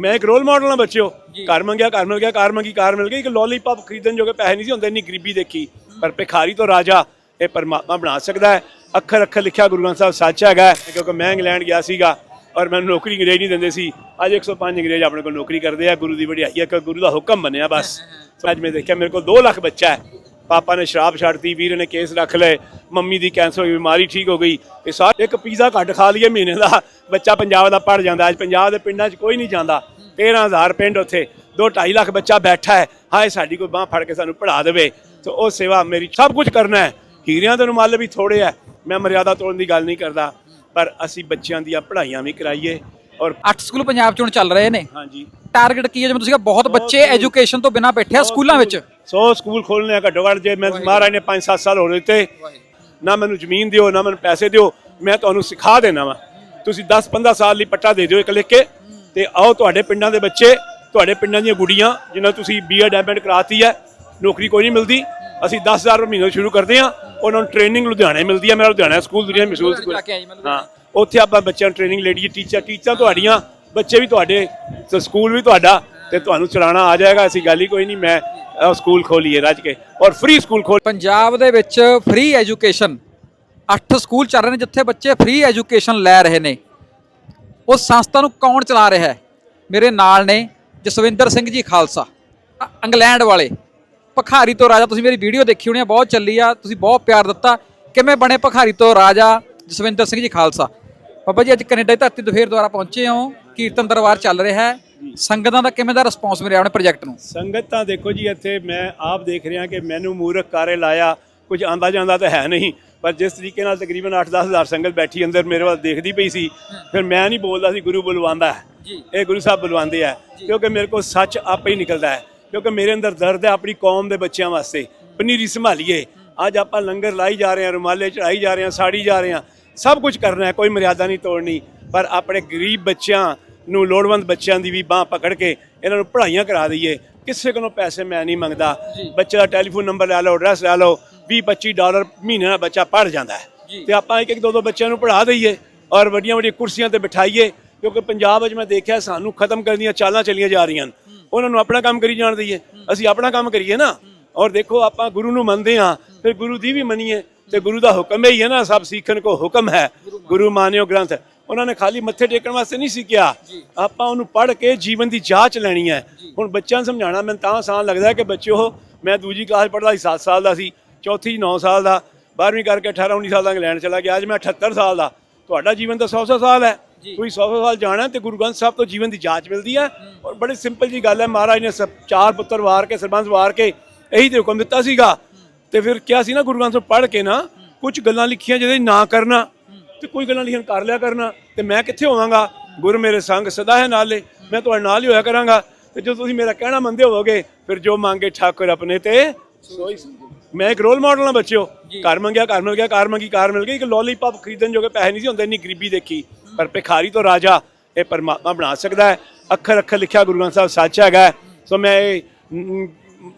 ਮੈਂ ਇੱਕ role model ਹਾਂ ਬੱਚਿਓ। ਘਰ ਮੰਗਿਆ ਘਰ ਮਿਲ ਗਿਆ ਕਾਰ ਮੰਗੀ ਕਾਰ ਮਿਲ ਗਈ। ਇੱਕ ਲੋਲੀਪੌਪ ਖਰੀਦਣ ਜੋਗੇ ਪੈਸੇ ਨਹੀਂ ਸੀ ਹੁੰਦੇ ਇੰਨੀ ਗਰੀਬੀ ਦੇਖੀ। ਪਰ ਭਿਖਾਰੀ ਤੋਂ ਰਾਜਾ ਇਹ ਪਰਮਾਤਮਾ ਬਣਾ ਸਕਦਾ ਹੈ। ਅੱਖਰ ਅੱਖਰ ਲਿਖਿਆ ਗੁਰੂ ਗ੍ਰੰਥ ਸਾਹਿਬ ਸੱਚ ਹੈਗਾ ਕਿਉਂਕਿ ਮੈਂ ਇੰਗਲੈਂਡ ਗਿਆ ਸੀਗਾ ਔਰ ਮੈਨੂੰ ਨੌਕਰੀ ਅੰਗਰੇਜ਼ ਨਹੀਂ ਦਿੰਦੇ ਸੀ। ਅੱਜ 105 ਅੰਗਰੇਜ਼ ਆਪਣੇ ਕੋਲ ਨੌਕਰੀ ਕਰਦੇ ਆ ਗੁਰੂ ਦੀ ਵਡਿਆਈ ਹੈ ਕਿ ਗੁਰੂ ਦਾ ਹੁਕਮ ਮੰਨਿਆ ਬਸ। ਅੱਜ ਮੈਂ ਦੇਖਿਆ ਮੇਰੇ ਕੋਲ 2 ਲੱਖ ਬੱਚਾ ਹੈ। ਪਾਪਾ ਨੇ ਸ਼ਰਾਬ ਛੱਡਤੀ, ਵੀਰ ਨੇ ਕੇਸ ਰੱਖ ਲਏ, ਮੰਮੀ ਦੀ ਕੈਂਸਰ ਦੀ ਬਿਮਾਰੀ ਠੀਕ ਹੋ ਗਈ। ਇਹ ਸਾਰੇ ਇੱਕ ਪੀਜ਼ਾ ਘੱਟ ਖਾ ਲਈਏ ਮਹੀਨੇ ਦਾ, ਬੱਚਾ ਪੰਜਾਬ ਦਾ ਪੜ ਜਾਂਦਾ ਅੱਜ ਪੰਜਾਬ ਦੇ ਪਿੰਡਾਂ 'ਚ ਕੋਈ ਨਹੀਂ ਜਾਂਦਾ। 13000 ਪਿੰਡ ਉੱਥੇ 2.5 ਲੱਖ ਬੱਚਾ ਬੈਠਾ ਹੈ। ਹਾਏ, ਸਾਡੀ ਕੋਈ ਬਾਹ ਫੜ ਕੇ ਸਾਨੂੰ ਪੜਾ ਦੇਵੇ। ਤੇ ਉਹ ਸੇਵਾ ਮੇਰੀ ਸਭ ਕੁਝ ਕਰਨਾ ਹੈ। ਹੀਰਿਆਂ ਦੇ ਰੁਮਾਲ ਵੀ ਥੋੜੇ ਹੈ। ਮੈਂ ਮਰਿਆਦਾ ਤੋੜਨ ਦੀ ਗੱਲ ਨਹੀਂ ਕਰਦਾ। ਪਰ ਅਸੀਂ ਬੱਚਿਆਂ ਦੀਆਂ ਪੜ੍ਹਾਈਆਂ ਵੀ ਕਰਾਈਏ। ਔਰ ਅੱਠ ਸਕੂਲ ਪੰਜਾਬ ਚ ਹੁਣ ਚੱਲ ਰਹੇ ਨੇ। ਹਾਂਜੀ। ਟਾਰਗੇਟ ਕੀ ਹੈ ਜਿਵੇਂ ਤੁਸੀਂ ਕਿਹਾ ਬਹੁਤ ਬੱਚੇ ਐਜੂਕੇਸ਼ਨ ਤੋਂ ਬਿਨਾਂ ਬੈਠੇ ਆ ਸਕੂਲਾਂ ਵਿੱਚ। 100 ਸਕੂਲ ਖੋਲਨੇ ਆ ਘੱਟੋ ਘੱਟ ਜੇ ਮੈਂ ਮਹਾਰਾਜ ਨੇ 5-7 ਸਾਲ ਹੋ ਦਿੱਤੇ ਨਾ ਮੈਨੂੰ ਜ਼ਮੀਨ ਦਿਓ ਨਾ ਮੈਨੂੰ ਪੈਸੇ ਦਿਓ ਮੈਂ ਤੁਹਾਨੂੰ ਸਿਖਾ ਦੇਣਾ ਵਾ। ਤੁਸੀਂ 10-15 ਸਾਲ ਲਈ ਪੱਟਾ ਦੇ ਦਿਓ ਇੱਕ ਲਿਖ ਕੇ। ਤੇ ਆਓ ਤੁਹਾਡੇ ਪਿੰਡਾਂ ਦੇ ਬੱਚੇ ਤੁਹਾਡੇ ਪਿੰਡਾਂ ਦੀਆਂ ਗੁੱਡੀਆਂ ਜਿਨ੍ਹਾਂ ਤੁਸੀਂ ਬੀਐਡ ਐਮਐਡ ਕਰਾਤੀ ਹੈ ਨੌਕਰੀ ਕੋਈ ਨਹੀਂ ਮਿਲਦੀ। ਅਸੀਂ 10000 ਰੁਪਏ ਮਹੀਨੇ ਸ਼ੁਰੂ ਕਰਦੇ ਹਾਂ। ਉਹਨਾਂ ਨੂੰ ਟ੍ਰੇਨਿੰਗ ਲੁਧਿਆਣੇ ਮਿਲਦੀ ਹੈ ਮੇਰਾ ਲੁਧਿਆਣਾ ਸਕੂਲ ਦੁਨੀਆ ਮਸ਼ਹੂਰ ਸਕੂਲ ਹਾਂ। ਉੱਥੇ ਆਪਾਂ ਬੱਚਿਆਂ ਨੂੰ ਟ੍ਰੇਨਿੰਗ ਲੈਣੀ ਟੀਚਰ ਟੀਚਰ ਤੁਹਾਡੀਆਂ ਬੱਚੇ ਵੀ ਤੁਹਾਡੇ ਤੇ ਸਕੂਲ ਵੀ ਤੁਹਾਡਾ ਤੇ ਤੁਹਾਨੂੰ ਚਲਾਉਣਾ ਆ ਜਾਏਗਾ ਐਸੀ ਗੱਲ ਹੀ ਕੋਈ ਨਹੀਂ ਮੈਂ ਸਕੂਲ ਖੋਲੀਏ ਰੱਜ ਕੇ। ਔਰ ਫ੍ਰੀ ਸਕੂਲ ਖੋਲ ਪੰਜਾਬ ਦੇ ਵਿੱਚ ਫ੍ਰੀ ਐਜੂਕੇਸ਼ਨ ਅੱਠ ਸਕੂਲ ਚੱਲ ਰਹੇ ਨੇ ਜਿੱਥੇ ਬੱਚੇ ਫ੍ਰੀ ਐਜੂਕੇਸ਼ਨ ਲੈ ਰਹੇ ਨੇ। ਉਸ ਸੰਸਥਾ ਨੂੰ ਕੌਣ ਚਲਾ ਰਿਹਾ ਹੈ? ਮੇਰੇ ਨਾਲ ਨੇ ਜਸਵਿੰਦਰ ਸਿੰਘ ਜੀ ਖਾਲਸਾ ਇੰਗਲੈਂਡ ਵਾਲੇ। ਭਖਾਰੀ ਤੋਂ ਰਾਜਾ ਤੁਸੀਂ ਮੇਰੀ ਵੀਡੀਓ ਦੇਖੀ ਹੋਣੀ ਆ ਬਹੁਤ ਚੱਲੀ ਆ ਤੁਸੀਂ ਬਹੁਤ ਪਿਆਰ ਦਿੱਤਾ। ਕਿਵੇਂ ਬਣੇ ਭਖਾਰੀ ਤੋਂ ਰਾਜਾ ਜਸਵਿੰਦਰ ਸਿੰਘ ਜੀ ਖਾਲਸਾ? ਬਾਬਾ ਜੀ ਅੱਜ ਕੈਨੇਡਾ ਦੀ ਧਰਤੀ ਤੋਂ ਫੇਰ ਦੁਬਾਰਾ ਪਹੁੰਚੇ ਹੋ ਕੀਰਤਨ ਦਰਬਾਰ ਚੱਲ ਰਿਹਾ ਹੈ। ਸੰਗਤਾਂ ਦਾ ਕਿਵੇਂ ਦਾ ਰਿਸਪੌਂਸ ਮਿਲਿਆ ਆਪਣੇ ਪ੍ਰੋਜੈਕਟ ਨੂੰ? ਸੰਗਤ ਤਾਂ ਦੇਖੋ ਜੀ ਇੱਥੇ ਮੈਂ ਆਪ ਦੇਖ ਰਿਹਾ ਕਿ ਮੈਨੂੰ ਮੂਰਖ ਕਾਰੇ ਲਾਇਆ ਕੁਝ ਆਂਦਾ ਜਾਂਦਾ ਤਾਂ ਹੈ ਨਹੀਂ ਪਰ ਜਿਸ ਤਰੀਕੇ ਨਾਲ ਤਕਰੀਬਨ 8-10 ਹਜ਼ਾਰ ਸੰਗਤ ਬੈਠੀ ਅੰਦਰ ਮੇਰੇ ਵੱਲ ਦੇਖਦੀ ਪਈ ਸੀ ਫਿਰ ਮੈਂ ਨਹੀਂ ਬੋਲਦਾ ਸੀ ਗੁਰੂ ਬੁਲਵਾਉਂਦਾ ਹੈ। ਇਹ ਗੁਰੂ ਸਾਹਿਬ ਬੁਲਵਾਉਂਦੇ ਆ ਕਿਉਂਕਿ ਮੇਰੇ ਕੋਲ ਸੱਚ ਆਪੇ ਹੀ ਨਿਕਲਦਾ ਹੈ। ਕਿਉਂਕਿ ਮੇਰੇ ਅੰਦਰ ਦਰਦ ਹੈ ਆਪਣੀ ਕੌਮ ਦੇ ਬੱਚਿਆਂ ਵਾਸਤੇ। ਪਨੀਰੀ ਸੰਭਾਲੀਏ। ਅੱਜ ਆਪਾਂ ਲੰਗਰ ਲਾਈ ਜਾ ਰਹੇ ਹਾਂ ਰੁਮਾਲੇ ਚੜਾਈ ਜਾ ਰਹੇ ਹਾਂ ਸਾੜੀ ਜਾ ਰਹੇ ਹਾਂ। ਸਭ ਕੁਝ ਕਰਨਾ ਹੈ ਕੋਈ ਮਰਿਆਦਾ ਨਹੀਂ ਤੋੜਨੀ। ਪਰ ਆਪਣੇ ਗਰੀਬ ਬੱਚਿਆਂ ਨੂੰ ਲੋੜਵੰਦ ਬੱਚਿਆਂ ਦੀ ਵੀ ਬਾਹ ਪਕੜ ਕੇ ਇਹਨਾਂ ਨੂੰ ਪੜ੍ਹਾਈਆਂ ਕਰਾ ਦਈਏ। ਕਿਸੇ ਕੋਲੋਂ ਪੈਸੇ ਮੈਂ ਨਹੀਂ ਮੰਗਦਾ। ਬੱਚੇ ਦਾ ਟੈਲੀਫੋਨ ਨੰਬਰ ਲੈ ਲਓ ਐਡਰੈਸ ਲੈ ਲਓ। 20 25 ਡਾਲਰ ਮਹੀਨੇ ਦਾ ਬੱਚਾ ਪੜ੍ਹ ਜਾਂਦਾ ਹੈ। ਤੇ ਆਪਾਂ ਇੱਕ ਇੱਕ ਦੋ ਦੋ ਬੱਚਿਆਂ ਨੂੰ ਪੜ੍ਹਾ ਦਈਏ ਔਰ ਵੱਡੀਆਂ ਵੱਡੀਆਂ ਕੁਰਸੀਆਂ ਤੇ ਬਿਠਾਈਏ। ਕਿਉਂਕਿ ਪੰਜਾਬ ਵਿੱਚ ਮੈਂ ਦੇਖਿਆ ਸਾਨੂੰ ਖਤਮ ਕਰਨ ਦੀਆਂ ਚਾਲਾਂ ਚੱਲੀਆਂ ਜਾ ਰਹੀਆਂ ਹਨ। ਉਹਨਾਂ ਨੂੰ ਆਪਣਾ ਕੰਮ ਕਰੀ ਜਾਣ ਦਈਏ। ਅਸੀਂ ਆਪਣਾ ਕੰਮ ਕਰੀਏ ਨਾ। ਔਰ ਦੇਖੋ ਆਪਾਂ ਗੁਰੂ ਨੂੰ ਮੰਨਦੇ ਹਾਂ। ਫਿਰ ਗੁਰੂ ਦੀ ਵੀ ਮੰਨੀਏ। ਤੇ ਗੁਰੂ ਦਾ ਹੁਕਮ ਹੀ ਹੈ ਨਾ ਸਭ ਸਿੱਖਣ ਕੋ ਹੁਕਮ ਹੈ। ਗੁਰੂ ਮਾਨਿਓ ਗ੍ਰੰਥ। ਉਹਨਾਂ ਨੇ ਖਾਲੀ ਮੱਥੇ ਟੇਕਣ ਵਾਸਤੇ ਨਹੀਂ ਸੀ ਕਿਹਾ। ਆਪਾਂ ਉਹਨੂੰ ਪੜ੍ਹ ਕੇ ਜੀਵਨ ਦੀ ਜਾਂਚ ਲੈਣੀ ਹੈ। ਹੁਣ ਬੱਚਿਆਂ ਨੂੰ ਸਮਝਾਉਣਾ ਮੈਨੂੰ ਤਾਂ ਆਸਾਨ ਲੱਗਦਾ ਕਿ ਬੱਚਿਓ ਮੈਂ ਦੂਜੀ ਕਲਾਸ ਪੜ੍ਹਦਾ ਸੀ 7 ਸਾਲ ਦਾ ਸੀ। ਚੌਥੀ 9 ਸਾਲ ਦਾ। 12ਵੀਂ ਕਰਕੇ 18 19 ਸਾਲ ਦਾ ਇੰਗਲੈਂਡ ਚਲਾ ਗਿਆ। ਅੱਜ ਮੈਂ 78 ਸਾਲ ਦਾ। ਤੁਹਾਡਾ ਜੀਵਨ ਤਾਂ 100 100 ਸਾਲ ਹੈ। ਤੁਸੀਂ 100 100 ਸਾਲ ਜਾਣਾ ਤੇ ਗੁਰੂ ਗ੍ਰੰਥ ਸਾਹਿਬ ਤੋਂ ਜੀਵਨ ਦੀ ਜਾਂਚ ਮਿਲਦੀ ਹੈ। ਔਰ ਬੜੀ ਸਿੰਪਲ ਜੀ ਗੱਲ ਹੈ ਮਹਾਰਾਜ ਨੇ ਸਭ ਚਾਰ ਪੁੱਤਰ ਵਾਰ ਕੇ ਸਰਬੰਸ ਵਾਰ ਕੇ ਇਹੀ ਤੇ ਹੁਕਮ ਦਿੱਤਾ ਸੀਗਾ। ਤੇ ਫਿਰ ਕਿਹਾ ਸੀ ਨਾ ਗੁਰੂ ਗ੍ਰੰਥ ਸਾਹਿਬ ਪੜ੍ਹ ਕੇ ਨਾ ਕੁਝ ਗੱਲਾਂ ਲਿਖੀਆਂ ਜਿਹਦੇ ਨਾ ਕਰਨਾ ਤੇ ਕੋਈ ਗੱਲਾਂ ਲਿਖਣ ਕਰ ਲਿਆ ਕਰਨਾ ਤੇ ਮੈਂ ਕਿੱਥੇ ਹੋਵਾਂਗਾ? ਗੁਰੂ ਮੇਰੇ ਸੰਗ ਸਦਾ ਹੈ ਨਾਲੇ ਮੈਂ ਤੁਹਾਡੇ ਨਾਲ ਹੀ ਹੋਇਆ ਕਰਾਂਗਾ। ਤੇ ਜਦੋਂ ਤੁਸੀਂ ਮੇਰਾ ਕਹਿਣਾ ਮੰਨਦੇ ਹੋਵੋਗੇ ਫਿਰ ਜੋ ਮੰਗੇ ਠਾਕੁਰ ਆਪਣੇ ਤੇ ਸੋਈ ਮੈਂ ਇੱਕ ਰੋਲ ਮਾਡਲ ਹਾਂ ਬੱਚਿਓ। ਘਰ ਮੰਗਿਆ ਘਰ ਮਿਲ ਗਿਆ ਕਾਰ ਮੰਗੀ ਕਾਰ ਮਿਲ ਗਈ। ਇੱਕ ਲੋਲੀਪੌਪ ਖਰੀਦਣ ਜੋਗੇ ਪੈਸੇ ਨਹੀਂ ਸੀ ਹੁੰਦੇ ਇੰਨੀ ਗਰੀਬੀ ਦੇਖੀ। ਪਰ ਭਿਖਾਰੀ ਤੋਂ ਰਾਜਾ ਇਹ ਪਰਮਾਤਮਾ ਬਣਾ ਸਕਦਾ ਹੈ। ਅੱਖਰ ਅੱਖਰ ਲਿਖਿਆ ਗੁਰੂ ਗ੍ਰੰਥ ਸਾਹਿਬ ਸੱਚ ਹੈਗਾ। ਸੋ ਮੈਂ ਇਹ,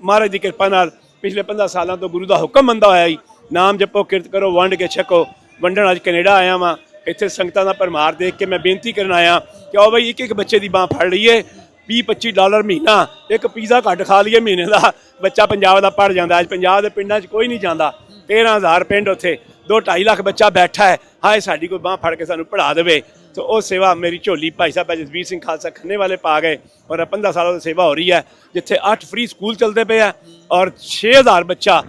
ਮਹਾਰਾਜ ਦੀ ਕਿਰਪਾ ਨਾਲ ਪਿਛਲੇ 15 ਸਾਲਾਂ ਤੋਂ ਗੁਰੂ ਦਾ ਹੁਕਮ ਮੰਨਦਾ ਹੋਇਆ ਹੀ ਨਾਮ ਜਪੋ ਕਿਰਤ ਕਰੋ ਵੰਡ ਕੇ ਛਕੋ। ਵੰਡਣ ਅੱਜ ਕੈਨੇਡਾ ਆਇਆ ਵਾਂ। ਇੱਥੇ ਸੰਗਤਾਂ ਦਾ ਪਰਮਾਰ ਦੇਖ ਕੇ ਮੈਂ ਬੇਨਤੀ ਕਰਨ ਆਇਆ ਕਿ ਆਓ ਬਈ ਇੱਕ ਇੱਕ ਬੱਚੇ ਦੀ ਬਾਹ ਫੜ ਲਈਏ। 20 25 ਡਾਲਰ ਮਹੀਨਾ ਇੱਕ ਪੀਜ਼ਾ ਘੱਟ ਖਾ ਲਈਏ ਮਹੀਨੇ ਦਾ। ਬੱਚਾ ਪੰਜਾਬ ਦਾ ਪੜ ਜਾਂਦਾ ਅੱਜ ਪੰਜਾਬ ਦੇ ਪਿੰਡਾਂ 'ਚ ਕੋਈ ਨਹੀਂ ਜਾਂਦਾ। 13000 ਪਿੰਡ ਉੱਥੇ 2.5 ਲੱਖ ਬੱਚਾ ਬੈਠਾ ਹੈ। ਹਾਏ ਸਾਡੀ ਕੋਈ ਬਾਹ ਫੜ ਕੇ ਸਾਨੂੰ ਪੜਾ ਦੇਵੇ। ਤੇ ਉਹ ਸੇਵਾ ਮੇਰੀ ਝੋਲੀ ਭਾਈ ਸਾਹਿਬ ਜਸਵੀਰ ਸਿੰਘ ਖਾਲਸਾ ਖੰਨੇ ਵਾਲੇ ਪਾ ਗਏ ਔਰ 15 ਸਾਲਾਂ ਤੋਂ ਸੇਵਾ ਹੋ ਰਹੀ ਹੈ ਜਿੱਥੇ 8 ਫ੍ਰੀ ਸਕੂਲ ਚੱਲਦੇ ਪਏ ਆ ਔਰ 6000 ਬੱਚਾ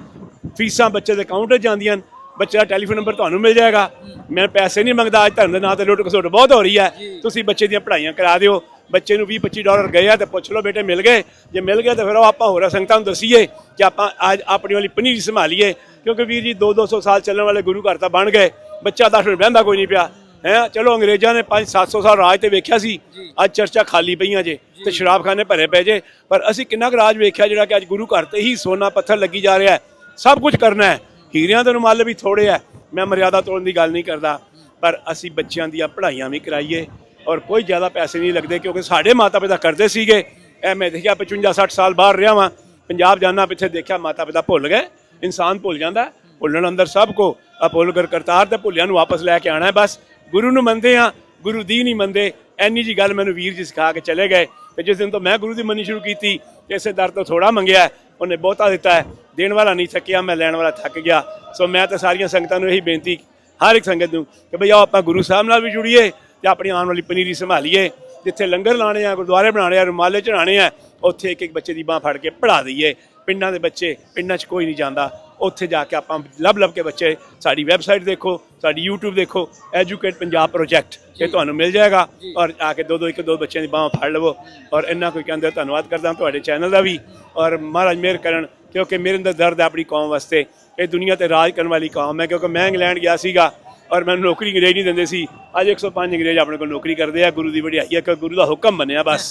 ਫੀਸਾਂ ਬੱਚੇ ਦੇ ਅਕਾਊਂਟ 'ਚ ਜਾਂਦੀਆਂ ਬੱਚੇ ਦਾ ਟੈਲੀਫੋਨ ਨੰਬਰ ਤੁਹਾਨੂੰ ਮਿਲ ਜਾਏਗਾ। ਮੈਂ ਪੈਸੇ ਨਹੀਂ ਮੰਗਦਾ ਅੱਜ ਧਰਮ ਦੇ ਨਾਂ ਤੇ ਲੁੱਟ ਖਸੁੱਟ ਬਹੁਤ ਹੋ ਰਹੀ ਹੈ। ਤੁਸੀਂ ਬੱਚੇ ਦੀਆਂ ਪੜ੍ਹਾਈਆਂ ਕਰਾ ਦਿਓ। ਬੱਚੇ ਨੂੰ 20 25 ਡਾਲਰ ਗਏ ਆ ਤੇ ਪੁੱਛ ਲਓ ਬੇਟੇ ਮਿਲ ਗਏ। ਜੇ ਮਿਲ ਗਏ ਤਾਂ ਫਿਰ ਉਹ ਆਪਾਂ ਹੋਰਾਂ ਸੰਗਤਾਂ ਨੂੰ ਦਸੀਏ ਕਿ ਆਪਾਂ ਅੱਜ ਆਪਣੀ ਵਾਲੀ ਪਨੀਰੀ ਸੰਭਾਲੀਏ। ਕਿਉਂਕਿ ਵੀਰ ਜੀ 2 200 ਸਾਲ ਚੱਲਣ ਵਾਲੇ ਗੁਰੂ ਘਰ ਤਾਂ ਬਣ ਗਏ। ਬੱਚਾ 10 ਮਿੰਟ ਬਹਿੰਦਾ ਕੋਈ ਨਹੀਂ ਪਿਆ। ਹੈ ਚਲੋ ਅੰਗਰੇਜ਼ਾਂ ਨੇ 5 700 ਸਾਲ ਰਾਜ ਤੇ ਵੇਖਿਆ ਸੀ। ਅੱਜ ਚਰਚਾ ਖਾਲੀ ਪਈਆਂ ਜੇ ਤੇ ਸ਼ਰਾਬਖਾਨੇ ਭਰੇ ਪਏ ਜੇ। ਪਰ ਅਸੀਂ ਕਿੰਨਾ ਕੁ ਰਾਜ ਵੇਖਿਆ ਜਿਹੜਾ ਕਿ ਅੱਜ ਗੁਰੂ ਘਰ ਤੇ ਹੀ ਸੋਨਾ ਪੱਥਰ ਲੱਗੀ ਜਾ ਰਿਹਾ ਸਭ ਕੁਝ ਕਰਨਾ ਹੈ। ਹੀਰਿਆਂ ਦੇ ਰੁਮਾਲ ਵੀ ਥੋੜੇ ਹੈ ਮੈਂ ਮਰਿਆਦਾ ਤੋੜਨ ਦੀ ਗੱਲ ਨਹੀਂ ਕਰਦਾ। ਪਰ ਅਸੀਂ ਬੱਚਿਆਂ ਦੀਆਂ ਪੜ੍ਹਾਈਆਂ ਵੀ ਕਰਾਈਏ। ਔਰ ਕੋਈ ਜ਼ਿਆਦਾ ਪੈਸੇ ਨਹੀਂ ਲੱਗਦੇ ਕਿਉਂਕਿ ਸਾਡੇ ਮਾਤਾ ਪਿਤਾ ਕਰਦੇ ਸੀਗੇ। ਇਹ ਮੈਂ ਦੇਖਿਆ 55 60 ਸਾਲ ਬਾਹਰ ਰਿਹਾ ਵਾਂ। ਪੰਜਾਬ ਜਾਣਾ ਪਿੱਛੇ ਦੇਖਿਆ ਮਾਤਾ ਪਿਤਾ ਭੁੱਲ ਗਏ। ਇਨਸਾਨ ਭੁੱਲ ਜਾਂਦਾ ਭੁੱਲਣ ਅੰਦਰ ਸਭ ਕੋ। ਅਪੁੱਲ ਕਰ ਕਰਤਾਰ ਤੇ ਭੁੱਲਿਆਂ ਨੂੰ ਵਾਪਸ ਲੈ ਕੇ ਆਣਾ ਹੈ ਬਸ। ਗੁਰੂ ਨੂੰ ਮੰਨਦੇ ਆ ਗੁਰੂ ਦੀ ਨਹੀਂ ਮੰਨਦੇ। ਐਨੀ ਜੀ ਗੱਲ ਮੈਨੂੰ ਵੀਰ ਜੀ ਸਿਖਾ ਕੇ ਚਲੇ ਗਏ ਤੇ ਜਿਸ ਦਿਨ ਤੋਂ ਮੈਂ ਗੁਰੂ ਦੀ ਮੰਨੀ ਸ਼ੁਰੂ ਕੀਤੀ, ਇਸੇ ਦਰ ਤੋਂ ਥੋੜਾ ਮੰਗਿਆ ਉਹਨੇ ਬਹੁਤਾ ਦਿੱਤਾ ਹੈ। ਦੇਣ ਵਾਲਾ ਨਹੀਂ ਥੱਕਿਆ, ਮੈਂ ਲੈਣ ਵਾਲਾ ਥੱਕ ਗਿਆ। ਸੋ ਮੈਂ ਤਾਂ ਸਾਰੀਆਂ ਸੰਗਤਾਂ ਨੂੰ ਇਹੀ ਬੇਨਤੀ, ਹਰ ਇੱਕ ਸੰਗਤ ਨੂੰ ਕਿ ਭਈ ਆਓ ਆਪਾਂ ਗੁਰੂ ਸਾਹਿਬ ਨਾਲ ਵੀ ਜੁੜੀਏ। ਤੇ ਆਪਣੀ ਆਉਣ ਵਾਲੀ ਪਨੀਰੀ ਸੰਭਾਲੀਏ। ਜਿੱਥੇ ਲੰਗਰ ਲਾਣੇ ਆ ਗੁਰਦੁਆਰੇ ਬਣਾਣੇ ਆ ਰੁਮਾਲੇ ਚੜਾਣੇ ਆ ਉੱਥੇ ਇੱਕ ਇੱਕ ਬੱਚੇ ਦੀ ਬਾਹ ਫੜ ਕੇ ਪੜ੍ਹਾ ਦਈਏ। ਪਿੰਡਾਂ ਦੇ ਬੱਚੇ ਪਿੰਡਾਂ 'ਚ ਕੋਈ ਨਹੀਂ ਜਾਂਦਾ। ਉੱਥੇ ਜਾ ਕੇ ਆਪਾਂ ਲੱਭ ਲੱਭ ਕੇ ਬੱਚੇ ਸਾਡੀ ਵੈਬਸਾਈਟ ਦੇਖੋ ਸਾਡੀ YouTube ਦੇਖੋ ਐਜੂਕੇਟ ਪੰਜਾਬ ਪ੍ਰੋਜੈਕਟ ਇਹ ਤੁਹਾਨੂੰ ਮਿਲ ਜਾਏਗਾ। ਔਰ ਆ ਕੇ ਦੋ ਦੋ ਇੱਕ ਦੋ ਬੱਚਿਆਂ ਦੀ ਬਾਹ ਫੜ ਲਵੋ। ਔਰ ਇੰਨਾ ਕੋਈ ਕਹਿੰਦੇ ਧੰਨਵਾਦ ਕਰਦਾ ਤੁਹਾਡੇ ਚੈਨਲ ਦਾ ਵੀ। ਔਰ ਮਹਾਰਾਜ ਮਿਹਰ ਕਰਨ ਕਿਉਂਕਿ ਮੇਰੇ ਅੰਦਰ ਦਰਦ ਹੈ ਆਪਣੀ ਕੌਮ ਵਾਸਤੇ। ਇਹ ਦੁਨੀਆ ਤੇ ਰਾਜ ਕਰਨ ਵਾਲੀ ਕੌਮ ਹੈ ਕਿਉਂਕਿ ਮੈਂ ਇੰਗਲੈਂਡ ਗਿਆ ਸੀਗਾ। ਔਰ ਮੈਨੂੰ ਨੌਕਰੀ ਅੰਗਰੇਜ਼ ਨਹੀਂ ਦਿੰਦੇ ਸੀ। ਅੱਜ 105 ਅੰਗਰੇਜ਼ ਆਪਣੇ ਕੋਲ ਨੌਕਰੀ ਕਰਦੇ ਆ ਗੁਰੂ ਦੀ ਵਡਿਆਈ ਹੈ ਕਿ ਗੁਰੂ ਦਾ ਹੁਕਮ ਮੰਨਿਆ ਬਸ।